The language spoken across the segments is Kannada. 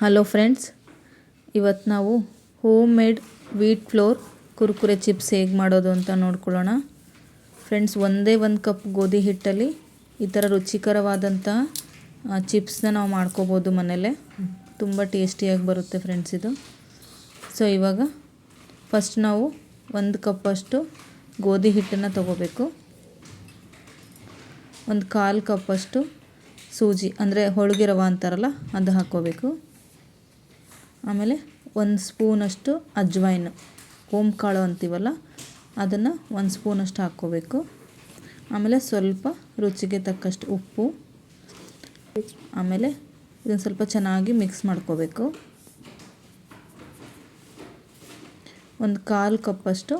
ಹಲೋ ಫ್ರೆಂಡ್ಸ್ ಇವತ್ತು ನಾವು homemade wheat flour Kurkure chips ಹೇಗೆ ಮಾಡೋದು ಅಂತ ನೋಡ್ಕೊಳ್ಳೋಣ. ಫ್ರೆಂಡ್ಸ್ ಒಂದೇ ಒಂದು ಕಪ್ ಗೋಧಿ ಹಿಟ್ಟಲ್ಲಿ ಈ ಥರ ರುಚಿಕರವಾದಂಥ ಚಿಪ್ಸ್ನ ನಾವು ಮಾಡ್ಕೋಬೋದು ಮನೇಲೆ ತುಂಬ ಟೇಸ್ಟಿಯಾಗಿ ಬರುತ್ತೆ ಫ್ರೆಂಡ್ಸ್ ಇದು. ಸೊ ಇವಾಗ ಫಸ್ಟ್ ನಾವು ಒಂದು ಕಪ್ಪಷ್ಟು ಗೋಧಿ ಹಿಟ್ಟನ್ನು ತಗೋಬೇಕು. ಒಂದು ಕಾಲು ಕಪ್ಪಷ್ಟು ಸೂಜಿ, ಅಂದರೆ ಹೋಳಿಗೆ ರವೆ ಅಂತಾರಲ್ಲ, ಅದು ಹಾಕ್ಕೋಬೇಕು. ಆಮೇಲೆ ಒಂದು ಸ್ಪೂನಷ್ಟು ಅಜ್ವೈನ್ ಓಮ್ ಕಾಳು ಅಂತೀವಲ್ಲ, ಅದನ್ನು ಒಂದು ಸ್ಪೂನಷ್ಟು ಹಾಕ್ಕೋಬೇಕು. ಆಮೇಲೆ ಸ್ವಲ್ಪ ರುಚಿಗೆ ತಕ್ಕಷ್ಟು ಉಪ್ಪು. ಆಮೇಲೆ ಇದನ್ನು ಸ್ವಲ್ಪ ಚೆನ್ನಾಗಿ ಮಿಕ್ಸ್ ಮಾಡ್ಕೋಬೇಕು. ಒಂದು ಕಾಲು ಕಪ್ಪಷ್ಟು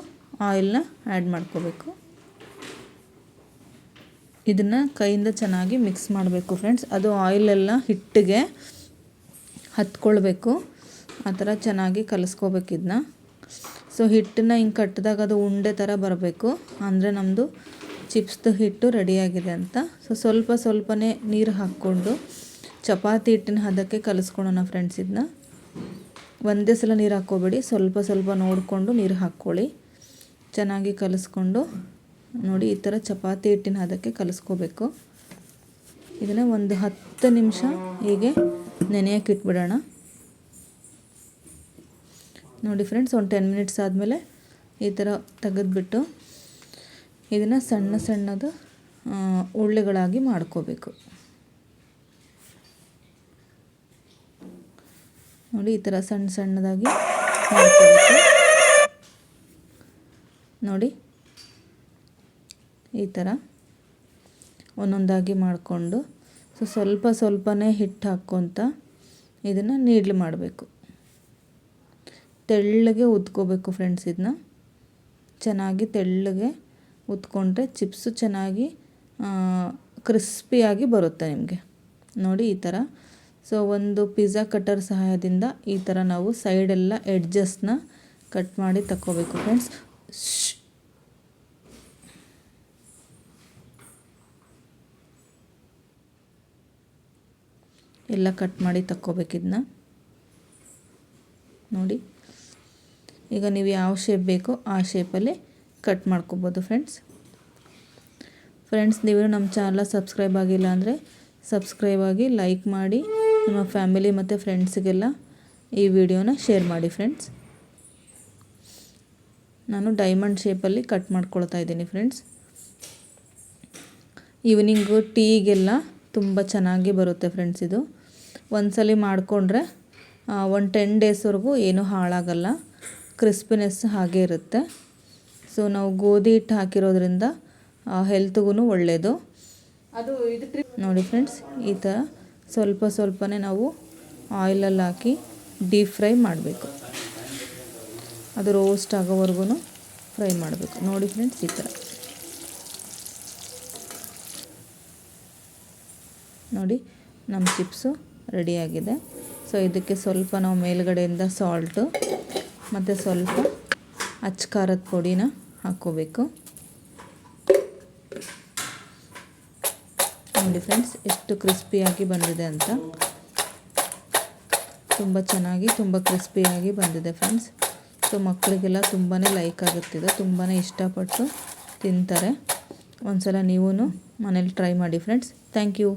ಆಯಿಲ್ನ ಆ್ಯಡ್ ಮಾಡ್ಕೋಬೇಕು. ಇದನ್ನು ಕೈಯಿಂದ ಚೆನ್ನಾಗಿ ಮಿಕ್ಸ್ ಮಾಡಬೇಕು ಫ್ರೆಂಡ್ಸ್ ಅದು ಆಯಿಲೆಲ್ಲ ಹಿಟ್ಟಿಗೆ ಹತ್ಕೊಳ್ಬೇಕು. ಆ ಥರ ಚೆನ್ನಾಗಿ ಕಲಿಸ್ಕೋಬೇಕು ಇದನ್ನ ಸೊ ಹಿಟ್ಟನ್ನ ಹಿಂಗೆ ಕಟ್ಟಿದಾಗ ಅದು ಉಂಡೆ ಥರ ಬರಬೇಕು. ಅಂದರೆ ನಮ್ಮದು ಚಿಪ್ಸ್ದು ಹಿಟ್ಟು ರೆಡಿಯಾಗಿದೆ ಅಂತ. ಸೊ ಸ್ವಲ್ಪ ಸ್ವಲ್ಪನೇ ನೀರು ಹಾಕ್ಕೊಂಡು ಚಪಾತಿ ಹಿಟ್ಟಿನ ಹದಕ್ಕೆ ಕಲಿಸ್ಕೊಳೋಣ ಫ್ರೆಂಡ್ಸ್ ಇದನ್ನ ಒಂದೇ ಸಲ ನೀರು ಹಾಕ್ಕೋಬೇಡಿ. ಸ್ವಲ್ಪ ಸ್ವಲ್ಪ ನೋಡಿಕೊಂಡು ನೀರು ಹಾಕ್ಕೊಳ್ಳಿ. ಚೆನ್ನಾಗಿ ಕಲಿಸ್ಕೊಂಡು ನೋಡಿ ಈ ಥರ ಚಪಾತಿ ಹಿಟ್ಟಿನ ಹದಕ್ಕೆ ಕಲಿಸ್ಕೋಬೇಕು. ಇದನ್ನು ಒಂದು ಹತ್ತು ನಿಮಿಷ ಹೀಗೆ ನೆನೆಯೋಕೆ ಇಟ್ಬಿಡೋಣ. ನೋಡಿ ಫ್ರೆಂಡ್ಸ್ ಒಂದು ಟೆನ್ ಮಿನಿಟ್ಸ್ ಆದಮೇಲೆ ಈ ಥರ ತೆಗೆದ್ಬಿಟ್ಟು ಇದನ್ನು ಸಣ್ಣ ಸಣ್ಣದು ಉಳ್ಳೆಗಳಾಗಿ ಮಾಡ್ಕೋಬೇಕು. ನೋಡಿ ಈ ಥರ ಸಣ್ಣ ಸಣ್ಣದಾಗಿ ಮಾಡ್ಕೋಬೇಕು. ನೋಡಿ ಈ ಥರ ಒಂದೊಂದಾಗಿ ಮಾಡಿಕೊಂಡು, ಸೊ ಸ್ವಲ್ಪ ಸ್ವಲ್ಪನೇ ಹಿಟ್ಟು ಹಾಕ್ಕೊತ ಇದನ್ನು ನೀಡ್ಲು ಮಾಡಬೇಕು. ತೆಳ್ಳಗೆ ಉದ್ಕೋಬೇಕು ಫ್ರೆಂಡ್ಸ್ ಇದನ್ನ ಚೆನ್ನಾಗಿ ತೆಳ್ಳಗೆ ಉತ್ಕೊಂಡ್ರೆ ಚಿಪ್ಸು ಚೆನ್ನಾಗಿ ಕ್ರಿಸ್ಪಿಯಾಗಿ ಬರುತ್ತೆ ನಿಮಗೆ. ನೋಡಿ ಈ ಥರ ಸೊ ಒಂದು ಪಿಜ್ಜಾ ಕಟ್ಟರ್ ಸಹಾಯದಿಂದ ಈ ಥರ ನಾವು ಸೈಡೆಲ್ಲ ಎಡ್ಜಸ್ನ ಕಟ್ ಮಾಡಿ ತಗೋಬೇಕು ಫ್ರೆಂಡ್ಸ್ ಎಲ್ಲ ಕಟ್ ಮಾಡಿ ತಕ್ಕೋಬೇಕಿದನ್ನ ನೋಡಿ. ಈಗ ನೀವು ಯಾವ ಶೇಪ್ ಬೇಕೋ ಆ ಶೇಪಲ್ಲಿ ಕಟ್ ಮಾಡ್ಕೋಬೋದು ಫ್ರೆಂಡ್ಸ್ ಫ್ರೆಂಡ್ಸ್ ನೀವು ನಮ್ಮ ಚಾನಲ್ ಸಬ್ಸ್ಕ್ರೈಬ್ ಆಗಿಲ್ಲ ಅಂದರೆ ಸಬ್ಸ್ಕ್ರೈಬ್ ಆಗಿ ಲೈಕ್ ಮಾಡಿ, ನಿಮ್ಮ ಫ್ಯಾಮಿಲಿ ಮತ್ತು ಫ್ರೆಂಡ್ಸಿಗೆಲ್ಲ ಈ ವಿಡಿಯೋನ ಶೇರ್ ಮಾಡಿ ಫ್ರೆಂಡ್ಸ್ ನಾನು ಡೈಮಂಡ್ ಶೇಪಲ್ಲಿ ಕಟ್ ಮಾಡ್ಕೊಳ್ತಾ ಇದ್ದೀನಿ ಫ್ರೆಂಡ್ಸ್ ಈವ್ನಿಂಗು ಟೀಗೆಲ್ಲ ತುಂಬ ಚೆನ್ನಾಗಿ ಬರುತ್ತೆ ಫ್ರೆಂಡ್ಸ್ ಇದು. ಒಂದ್ಸಲಿ ಮಾಡಿಕೊಂಡ್ರೆ ಒಂದು ಟೆನ್ ಡೇಸ್ವರೆಗೂ ಏನೂ ಹಾಳಾಗಲ್ಲ. ಕ್ರಿಸ್ಪಿನೆಸ್ ಹಾಗೆ ಇರುತ್ತೆ. ಸೊ ನಾವು ಗೋಧಿ ಹಿಟ್ಟು ಹಾಕಿರೋದ್ರಿಂದ ಹೆಲ್ತ್ಗೂ ಒಳ್ಳೆಯದು ಅದು ನೋಡಿ ಫ್ರೆಂಡ್ಸ್ ಈ ಥರ ಸ್ವಲ್ಪ ಸ್ವಲ್ಪನೇ ನಾವು ಆಯಿಲಲ್ಲಿ ಹಾಕಿ ಡೀಪ್ ಫ್ರೈ ಮಾಡಬೇಕು. ಅದು ರೋಸ್ಟ್ ಆಗೋವರೆಗೂ ಫ್ರೈ ಮಾಡಬೇಕು. ನೋಡಿ ಫ್ರೆಂಡ್ಸ್ ಈ ಥರ ನೋಡಿ ನಮ್ಮ ಚಿಪ್ಸು ರೆಡಿಯಾಗಿದೆ ಸೊ ಇದಕ್ಕೆ ಸ್ವಲ್ಪ ನಾವು ಮೇಲುಗಡೆಯಿಂದ ಸಾಲ್ಟು ಮತ್ತು ಸ್ವಲ್ಪ ಅಚ್ಚ ಖಾರದ ಪುಡಿನ ಹಾಕ್ಕೋಬೇಕು. ನೋಡಿ ಫ್ರೆಂಡ್ಸ್ ಎಷ್ಟು ಕ್ರಿಸ್ಪಿಯಾಗಿ ಬಂದಿದೆ ಅಂತ. ತುಂಬ ಚೆನ್ನಾಗಿ, ತುಂಬ ಕ್ರಿಸ್ಪಿಯಾಗಿ ಬಂದಿದೆ ಫ್ರೆಂಡ್ಸ್ ಸೊ ಮಕ್ಕಳಿಗೆಲ್ಲ ತುಂಬಾ ಲೈಕ್ ಆಗುತ್ತಿದೆ ತುಂಬಾ ಇಷ್ಟಪಟ್ಟು ತಿಂತಾರೆ. ಒಂದು ಸಲ ನೀವೂ ಮನೇಲಿ ಟ್ರೈ ಮಾಡಿ ಫ್ರೆಂಡ್ಸ್ ಥ್ಯಾಂಕ್ ಯು